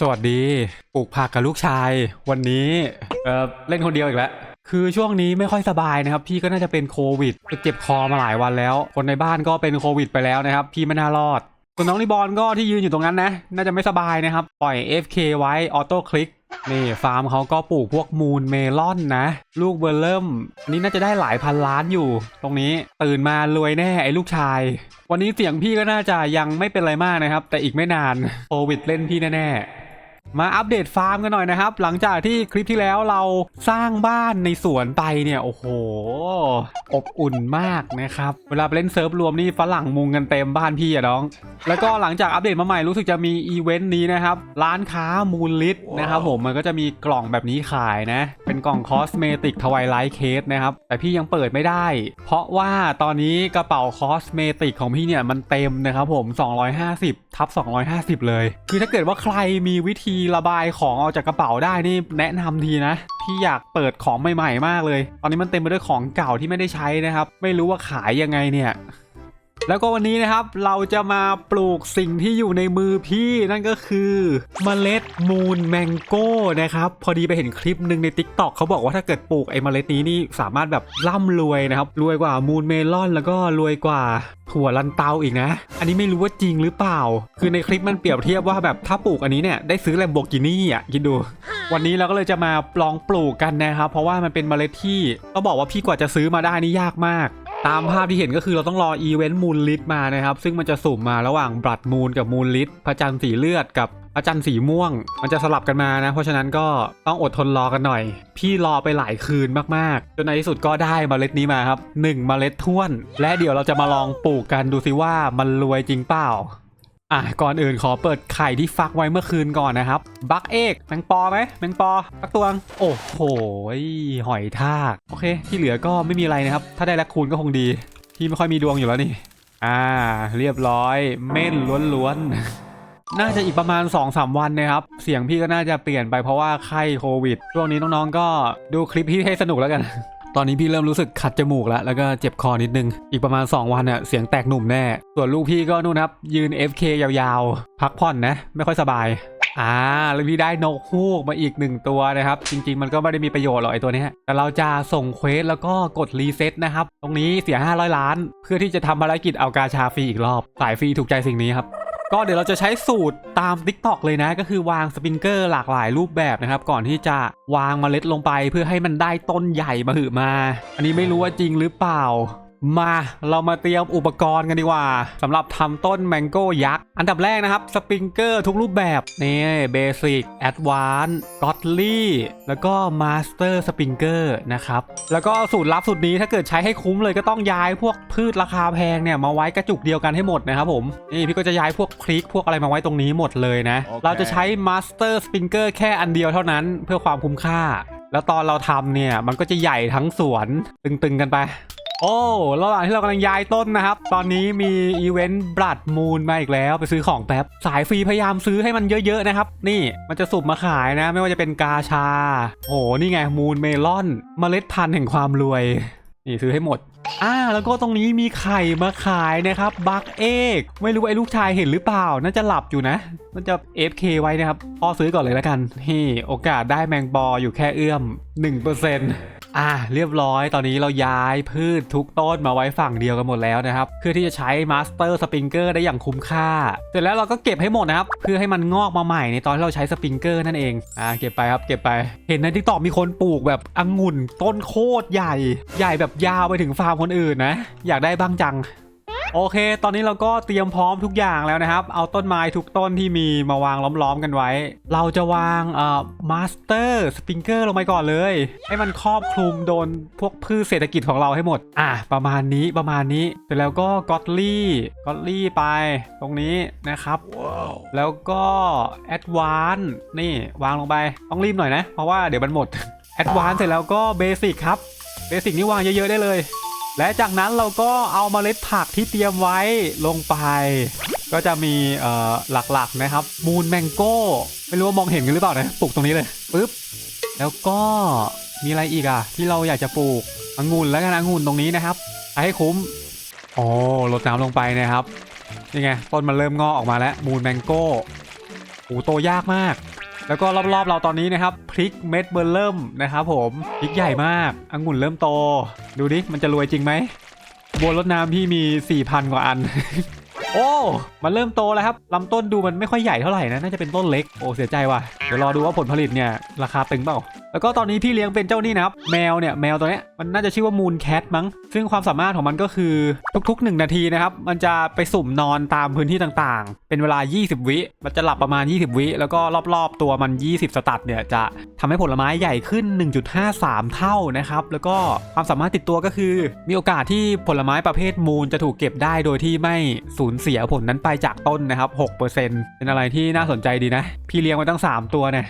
สวัสดี ปลูกผักกับลูกชาย วันนี้เออเล่นคนเดียวอีกแล้ว คือช่วงนี้ไม่ค่อยสบายนะครับ พี่ก็น่าจะเป็นโควิดเจ็บคอมาหลายวันแล้ว คนในบ้านก็เป็นโควิดไปแล้วนะครับ พี่ไม่น่ารอดส่วนน้องรีบอลก็ที่ยืนอยู่ตรงนั้นนะ น่าจะไม่สบายนะครับ ปล่อย FK ไว้ออโต้คลิกนี่ฟาร์มเขาก็ปลูกพวกมูนเมลอนนะ ลูกเบอร์เริ่มนนี้น่าจะได้หลายพันล้านอยู่ ตรงนี้ตื่นมารวยแน่ไอ้ลูกชาย วันนี้เสียงพี่ก็น่าจะยังไม่เป็นไรมากนะครับ แต่อีกไม่นานโควิดเล่นพี่แน่ๆ มาอัปเดตฟาร์มกันหน่อยนะครับ หลังจากที่คลิปที่แล้วเราสร้างบ้านในสวนไปเนี่ยโอ้โห อบอุ่นมากนะครับ เวลาไปเล่นเซิร์ฟรวมนี่ฝรั่งมุงกันเต็มบ้านพี่อะน้อง แล้วก็หลังจากอัปเดตมาใหม่รู้สึกจะมีอีเวนต์นี้นะครับ ร้านค้ามูลลิตนะครับผมมันก็จะมีกล่องแบบนี้ขายนะ เป็นกล่องคอสเมติกทวายไลท์เคสนะครับ แต่พี่ยังเปิดไม่ได้ เพราะว่าตอนนี้กระเป๋าคอสเมติกของพี่เนี่ยมันเต็มนะครับผม 250ทับ250 เลย คือถ้าเกิดว่าใครมีวิธีระบายของออกจากกระเป๋าได้นี่แนะนำทีนะพี่อยากเปิดของใหม่ๆมากเลย ตอนนี้มันเต็มไปด้วยของเก่าที่ไม่ได้ใช้นะครับ ไม่รู้ว่าขายยังไงเนี่ย แล้วก็วันนี้นะครับเราจะมาปลูกสิ่งที่อยู่ในมือพี่นั่นก็คือเมล็ดมูนแมงโก้นะครับพอดีไปเห็นคลิปหนึ่งใน Tik t o อกเขาบอกว่าถ้าเกิดปลูกไอ้เมล็ดนี้นี่สามารถแบบร่ำรวยนะครับรวยกว่ามูนเมลอนแล้วก็รวยกว่าถั่วลันเตาอีกนะ อันนี้ไม่รู้ว่าจริงหรือเปล่า คือในคลิปมันเปรียบเทียบว่าแบบถ้าปลูกอันนี้เนี่ยได้ซื้อแลมโบกินี่อะคิดดู วันนี้เราก็เลยจะมาลองปลูกกันนะครับเพราะว่ามันเป็นเมล็ดที่ต้องบอกว่าพี่กว่าจะซื้อมาได้นี่ยากมาก ตามภาพที่เห็นก็คือเราต้องรออีเวนต์มูลลิทมานะครับ ซึ่งมันจะสุ่มมาระหว่างบลัดมูลกับมูลลิทพระจันทร์สีเลือดกับพระจันทร์สีม่วง มันจะสลับกันมานะ เพราะฉะนั้นก็ต้องอดทนรอกันหน่อย พี่รอไปหลายคืนมากๆ จนในที่สุดก็ได้เมล็ดนี้มาครับ1เมล็ดท้วน และเดี๋ยวเราจะมาลองปลูกกันดูซิว่ามันรวยจริงเปล่า อะก่อนอื่นขอเปิดไข่ที่ฟักไว้เมื่อคืนก่อนนะครับ บักเอกแมงปอไหมแมงปอสักตวง โอ้โหหอยทาก โอเค ที่เหลือก็ไม่มีอะไรนะครับ ถ้าได้แลคคูนก็คงดีพี่ไม่ค่อยมีดวงอยู่แล้วนี่ อ่า เรียบร้อย เม่นล้วนๆ น่าจะอีกประมาณ 2-3 วันนะครับ เสียงพี่ก็น่าจะเปลี่ยนไปเพราะว่าไข้โควิดช่วงนี้น้องๆก็ดูคลิปพี่ให้สนุกแล้วกัน ตอนนี้พี่เริ่มรู้สึกขัดจมูกแล้ว แล้วก็เจ็บคอนิดนึง อีกประมาณ 2 วันเนี่ยเสียงแตกหนุ่มแน่ ส่วนลูกพี่ก็นู่นนะครับ ยืน FK ยาวๆ พักผ่อนนะ ไม่ค่อยสบายอ่าแล้วพี่ได้นกฮูกมาอีกหนึ่งตัวนะครับ จริง ๆ มันก็ไม่ได้มีประโยชน์หรอกไอตัวนี้แต่เราจะส่งเควสแล้วก็กดรีเซ็ตนะครับ ตรงนี้เสีย 500 ล้าน เพื่อที่จะทำภารกิจเอากาชาฟรีอีกรอบ สายฟรีถูกใจสิ่งนี้ครับ ก็เดี๋ยวเราจะใช้สูตรตาม Tik t o อกเลยนะ ก็คือวางสปริงเกอร์หลากหลายรูปแบบนะครับ ก่อนที่จะวางเมล็ดลงไปเพื่อให้มันได้ต้นใหญ่มาหือมา อันนี้ไม่รู้ว่าจริงหรือเปล่า มาเรามาเตรียมอุปกรณ์กันดีกว่าสำหรับทำต้นแมงโก้ยักษ์ อันดับแรกนะครับ สปริงเกอร์ทุกรูปแบบ นี่เบสิกแอดวานซ์ก็อตลี่แล้วก็มาสเตอร์สปริงเกอร์นะครับ แล้วก็สูตรลับสูตรนี้ถ้าเกิดใช้ให้คุ้มเลยก็ต้องย้ายพวกพืชราคาแพงเนี่ย มาไว้กระจุกเดียวกันให้หมดนะครับผม นี่พี่ก็จะย้ายพวกพริกพวกอะไรมาไว้ตรงนี้หมดเลยนะโอเคเราจะใช้มาสเตอร์สปริงเกอร์แค่อันเดียวเท่านั้นเพื่อความคุ้มค่า แล้วตอนเราทำเนี่ยมันก็จะใหญ่ทั้งสวนตึงๆกันไป โอ้ระหว่างที่เรากำลังย้ายต้นนะครับ ตอนนี้มีอีเวนต์บลัดมูนมาอีกแล้วไปซื้อของแป๊บ สายฟรีพยายามซื้อให้มันเยอะๆนะครับ นี่มันจะสุ่มมาขายนะ ไม่ว่าจะเป็นกาชาโอ้โหนี่ไงมูนเมลอนเมล็ดพันธุ์แห่งความรวย นี่ซื้อให้หมดอ่าแล้วก็ตรงนี้มีไข่มาขายนะครับบักเอกไม่รู้ไอ้ลูกชายเห็นหรือเปล่า น่าจะหลับอยู่นะน่าจะ FK ไว้นะครับพ่อซื้อก่อนเลยแล้วกันนี่โอกาสได้แมงบออยู่แค่เอื้อม 1%อ่าเรียบร้อยตอนนี้เราย้ายพืชทุกต้นมาไว้ฝั่งเดียวกันหมดแล้วนะครับ เพื่อที่จะใช้มาสเตอร์สปริงเกอร์ได้อย่างคุ้มค่า เสร็จแล้วเราก็เก็บให้หมดนะครับ เพื่อให้มันงอกมาใหม่ในตอนที่เราใช้สปริงเกอร์นั่นเองอ่าเก็บไปครับเก็บไป เห็นในทิกตอกมีคนปลูกแบบองุ่นต้นโคตรใหญ่ ใหญ่แบบยาวไปถึงฟาร์มคนอื่นนะ อยากได้บ้างจัง โอเค ตอนนี้เราก็เตรียมพร้อมทุกอย่างแล้วนะครับ เอาต้นไม้ทุกต้นที่มีมาวางล้อมๆกันไว้ เราจะวางเอ่อมาสเตอร์สปริงเกอร์ลงไปก่อนเลย ให้มันครอบคลุมโดนพวกพืชเศรษฐกิจของเราให้หมด อะ ประมาณนี้ประมาณนี้เสร็จแล้วก็กอตลี่กอตลี่ไปตรงนี้นะครับว้าวแล้วก็แอดวานนี่วางลงไปต้องรีบหน่อยนะ เพราะว่าเดี๋ยวมันหมดแอดวานเสร็จแล้วก็เบสิกครับเบสิกนี่วางเยอะๆได้เลย และจากนั้นเราก็เอาเมล็ดผักที่เตรียมไว้ลงไป ก็จะมีหลักๆนะครับ มูนแมงโก้ ไม่รู้ว่ามองเห็นกันหรือเปล่านะปลูกตรงนี้เลยปึ๊บแล้วก็มีอะไรอีกอะ ที่เราอยากจะปลูกองุ่นแล้วกันองุ่นตรงนี้นะครับให้คุ้มโอ้ลดน้ำลงไปนะครับนี่ไงต้นมันเริ่มงอกออกมาแล้วมูนแมงโก้โอ้โตยากมาก แล้วก็รอบๆเราตอนนี้นะครับพริกเม็ดเบอร์เริ่มนะครับผมพริกใหญ่มากองุ่นเริ่มโต ดูดิมันจะรวยจริงไหมบัวรดน้ำพี่มี 4,000 กว่าอัน โอ้ มันเริ่มโตแล้วครับลำต้นดูมันไม่ค่อยใหญ่เท่าไหร่นะ น่าจะเป็นต้นเล็ก โอ้ เสียใจว่ะ เดี๋ยวรอดูว่าผลผลิตเนี่ย ราคาตึงเปล่าแล้วก็ตอนนี้พี่เลี้ยงเป็นเจ้านี่นะครับแมวเนี่ยแมวตัวเนี้ยมันน่าจะชื่อว่ามูนแคทมั้ง ซึ่งความสามารถของมันก็คือทุกๆ 1 นาทีนะครับ มันจะไปสุ่มนอนตามพื้นที่ต่างๆ เป็นเวลา 20 วิ มันจะหลับประมาณ 20 วิ แล้วก็รอบๆ ตัวมัน 20 สตัดเนี่ยจะทำให้ผลไม้ใหญ่ขึ้น 1.53 เท่านะครับ แล้วก็ความสามารถติดตัวก็คือ มีโอกาสที่ผลไม้ประเภทมูลจะถูกเก็บได้โดยที่ไม่สูญเสียผลนั้นไปจากต้นนะครับ 6%เป็นอะไรที่น่าสนใจดีนะ พี่เลี้ยงไว้ตั้ง 3 ตัวเนี่ย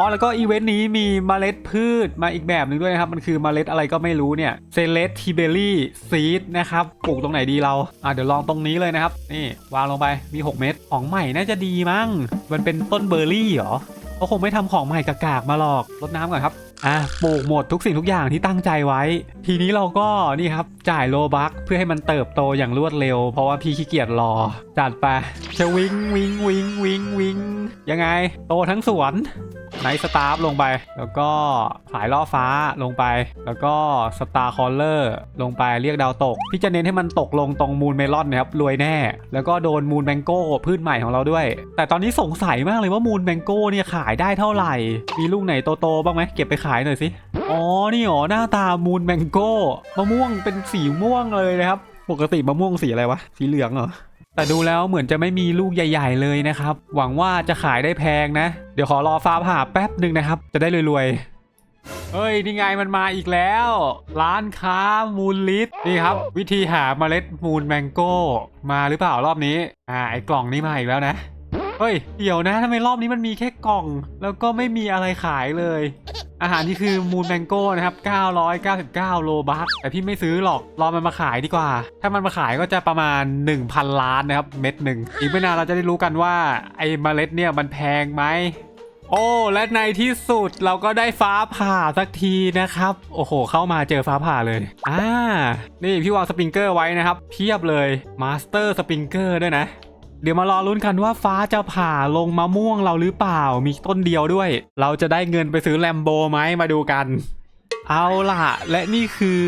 อ๋อแล้วก็อีเวนต์นี้มีเมล็ดพืชมาอีกแบบหนึ่งด้วยนะครับ มันคือเมล็ดอะไรก็ไม่รู้เนี่ยเซเลสทีเบอรี่ซีดนะครับปลูกตรงไหนดีเราอะเดี๋ยวลองตรงนี้เลยนะครับ นี่วางลงไปมี 6 เม็ดของใหม่น่าจะดีมั้งมันเป็นต้นเบอร์รี่เหรอเขาคงไม่ทำของใหม่กากๆมาหรอกรดน้ำก่อนครับอะปลูกหมดทุกสิ่งทุกอย่างที่ตั้งใจไว้ ทีนี้เราก็นี่ครับจ่ายโลบัคเพื่อให้มันเติบโตอย่างรวดเร็ว เพราะว่าพี่ขี้เกียจรอ จัดไปจะวิงวิงวิงวิงวิงยังไง โตทั้งสวน ไนท์สตาร์ลงไป แล้วก็สายล่อฟ้าลงไป แล้วก็สตาร์คอลเลอร์ลงไปเรียกดาวตก พี่จะเน้นให้มันตกลงตรงมูนเมลอนนะครับรวยแน่ แล้วก็โดนมูนแมงโก้พืชใหม่ของเราด้วย แต่ตอนนี้สงสัยมากเลยว่ามูนแมงโก้เนี่ยขายได้เท่าไหร่ มีลูกไหนโตๆบ้างไหมเก็บไปขายหน่อยสิอ๋อนี่หรอหน้าตามูนแมงโก้มะม่วงเป็นสีม่วงเลยนะครับปกติมะม่วงสีอะไรวะสีเหลืองเหรอ แต่ดูแล้วเหมือนจะไม่มีลูกใหญ่ ๆ เลยนะครับ หวังว่าจะขายได้แพงนะ เดี๋ยวขอรอฟ้าผ่าแป๊บหนึ่งนะครับ จะได้รวยๆเฮ้ยนี่ไงมันมาอีกแล้ว ร้านค้ามูลลิตนี่ครับ วิธีหาเมล็ดมูลแมงโก้ มาหรือเปล่ารอบนี้อ่าไอ้กล่องนี้มาอีกแล้วนะ เฮ้ย เดี๋ยวนะทำไมรอบนี้มันมีแค่กล่อง แล้วก็ไม่มีอะไรขายเลย อาหารนี่คือมูนแมงโก้นะครับ 999 โลบัคแต่พี่ไม่ซื้อหรอก รอมันมาขายดีกว่า ถ้ามันมาขายก็จะประมาณ 1,000 ล้านนะครับ เม็ดหนึ่ง อีกไม่นานเราจะได้รู้กันว่า ไอ้เมล็ดเนี่ยมันแพงไหมโอ้ และในที่สุดเราก็ได้ฟ้าผ่าสักทีนะครับ โอ้โห เข้ามาเจอฟ้าผ่าเลย อ่า นี่พี่วางสปริงเกอร์ไว้นะครับ เพียบเลยมาสเตอร์สปริงเกอร์ด้วยนะ เดี๋ยวมารอลุ้นกันว่าฟ้าจะผ่าลงมะม่วงเราหรือเปล่า มีต้นเดียวด้วย เราจะได้เงินไปซื้อแลมโบไหมมาดูกัน เอาล่ะ และนี่คือ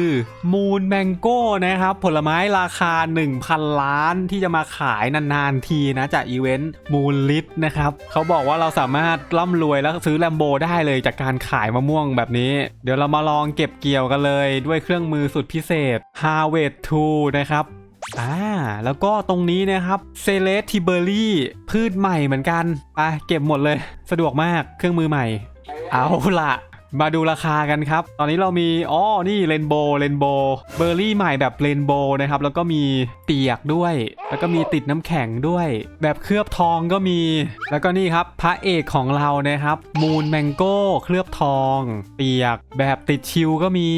มูนแมงโก้นะครับ ผลไม้ราคา 1,000 ล้านที่จะมาขายนานๆทีนะจากอีเวนต์มูนลิทนะครับ เขาบอกว่าเราสามารถร่ำรวยแล้วซื้อแลมโบได้เลยจากการขายมะม่วงแบบนี้ เดี๋ยวเรามาลองเก็บเกี่ยวกันเลยด้วยเครื่องมือสุดพิเศษ Harvest Tool นะครับ อ่าแล้วก็ตรงนี้นะครับเซเลสทิเบอรี่พืชใหม่เหมือนกันไปเก็บหมดเลย สะดวกมากเครื่องมือใหม่ เอาละ มาดูราคากันครับ ตอนนี้เรามีอ๋อนี่เรนโบว์เรนโบว์เบอร์รี่ใหม่แบบเรนโบว์นะครับ แล้วก็มีเปียกด้วย แล้วก็มีติดน้ำแข็งด้วย แบบเคลือบทองก็มี แล้วก็นี่ครับพระเอกของเรานะครับ มูนแมงโก้เคลือบทองเปียกแบบติดชิลก็มี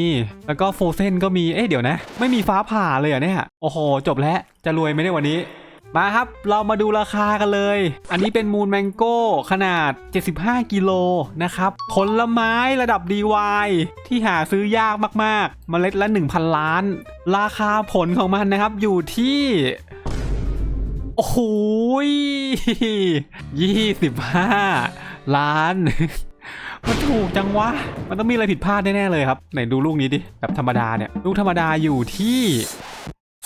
แล้วก็โฟเซนก็มี เอ๊ะเดี๋ยวนะ ไม่มีฟ้าผ่าเลยเหรอะเนี่ย โอ้โห จบแล้ว จะรวยไหมเนี่ยวันนี้ มาครับ เรามาดูราคากันเลย อันนี้เป็นมูนแมงโก้ขนาด 75 กิโลนะครับ ผลไม้ระดับ DY ที่หาซื้อยากมากๆเมล็ดละ 1,000 ล้าน ราคาผลของมันนะครับอยู่ที่ โอ้โห25ล้านมันถูกจังวะ มันต้องมีอะไรผิดพลาดแน่ๆเลยครับ ไหนดูลูกนี้ดิ แบบธรรมดาเนี่ย ลูกธรรมดาอยู่ที่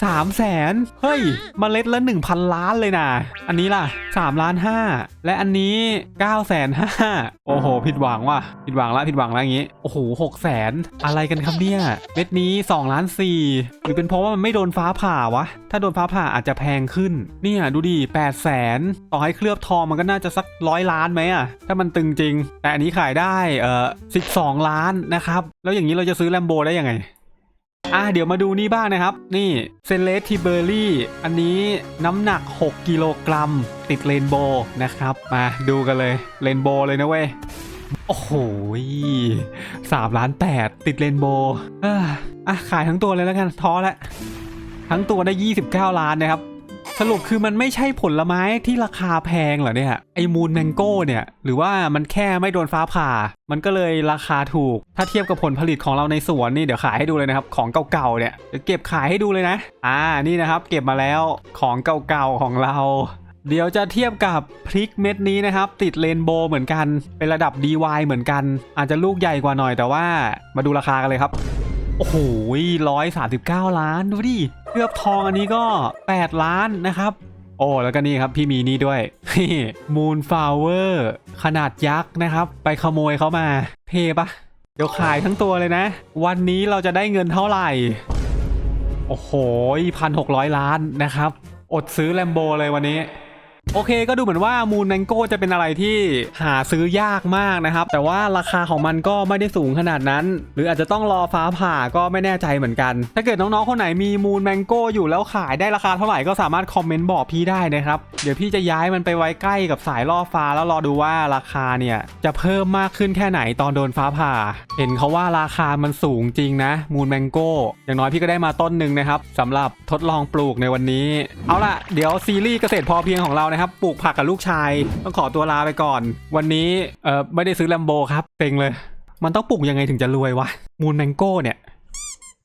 สามแสนเฮ้ยมเมล็ดละหนึ่งพันล้านเลยนะอันนี้ล่ะสามล้านห้าและอันนี้เก้าแสนห้าโอ้โห ผิดหวังว่ะผิดหวังละผิดหวังละอย่างงี้ โอ้โหหกแสนอะไรกันครับเนี่ย เม็ดนี้สองล้านสี่หรือเป็นเพราะว่ามันไม่โดนฟ้าผ่าวะ ถ้าโดนฟ้าผ่าอาจจะแพงขึ้น เนี่ยดูดิแปดแสนต่อให้เคลือบทองมันก็น่าจะสักร้อยล้านไหมอะถ้ามันตึงจริง แต่อันนี้ขายได้เอ่อสิบสองล้านนะครับแล้วอย่างนี้เราจะซื้อแลมโบได้ยังไง อะเดี๋ยวมาดูนี่บ้างนะครับ นี่เซเลสทิเบอรี่อันนี้น้ำหนัก 6 กิโลกรัม ติดเรนโบว์นะครับ มาดูกันเลยเรนโบว์เลยนะเว้ย โอ้โหสามล้านแปดติดเรนโบว์อะอะขายทั้งตัวเลยแล้วกันท้อแล้วทั้งตัวได้ 29 ล้านนะครับ สรุปคือมันไม่ใช่ผลไม้ที่ราคาแพงเหรอเนี่ยไอมูนแมงโก้เนี่ย หรือว่ามันแค่ไม่โดนฟ้าผ่า มันก็เลยราคาถูก ถ้าเทียบกับผลผลิตของเราในสวนนี่เดี๋ยวขายให้ดูเลยนะครับ ของเก่าๆเนี่ยเดี๋ยวเก็บขายให้ดูเลยนะ อ่านี่นะครับ เก็บมาแล้วของเก่าๆของเรา เดี๋ยวจะเทียบกับพริกเม็ดนี้นะครับ ติดเรนโบว์เหมือนกัน เป็นระดับ DY เหมือนกัน อาจจะลูกใหญ่กว่าหน่อยแต่ว่ามาดูราคากันเลยครับ โอ้โหร้อยสาสิบเก้าล้านดูดิเคลือบทองอันนี้ก็ 8 ล้านนะครับ โอ้แล้วก็นี่ครับพี่มีนี่ด้วยมูนฟลาวเวอร์ขนาดยักษ์นะครับ ไปขโมยเขามาเทปะเดี๋ยวขายทั้งตัวเลยนะ วันนี้เราจะได้เงินเท่าไหร่ โอ้โหพันหกร้อยล้านนะครับ อดซื้อแลมโบเลยวันนี้ โอเคก็ดูเหมือนว่ามูนแมงโก้จะเป็นอะไรที่หาซื้อยากมากนะครับ แต่ว่าราคาของมันก็ไม่ได้สูงขนาดนั้น หรืออาจจะต้องรอฟ้าผ่าก็ไม่แน่ใจเหมือนกัน ถ้าเกิดน้องๆคนไหนมีมูนแมงโก้อยู่แล้วขายได้ราคาเท่าไหร่ก็สามารถคอมเมนต์บอกพี่ได้นะครับ เดี๋ยวพี่จะย้ายมันไปไว้ใกล้กับสายล่อฟ้าแล้วรอดูว่าราคาเนี่ยจะเพิ่มมากขึ้นแค่ไหนตอนโดนฟ้าผ่า เห็นเขาว่าราคามันสูงจริงนะมูนแมงโก้อย่างน้อยพี่ก็ได้มาต้นหนึ่งนะครับสำหรับทดลองปลูกในวันนี้ เอาล่ะเดี๋ยวซีรีส์เกษตรพอเพียงของเรานะครับนะครับปลูกผักกับลูกชาย ต้องขอตัวลาไปก่อน วันนี้เออไม่ได้ซื้อแลมโบครับเต็งเลย มันต้องปลูกยังไงถึงจะรวยวะมูนแมงโก้เนี่ย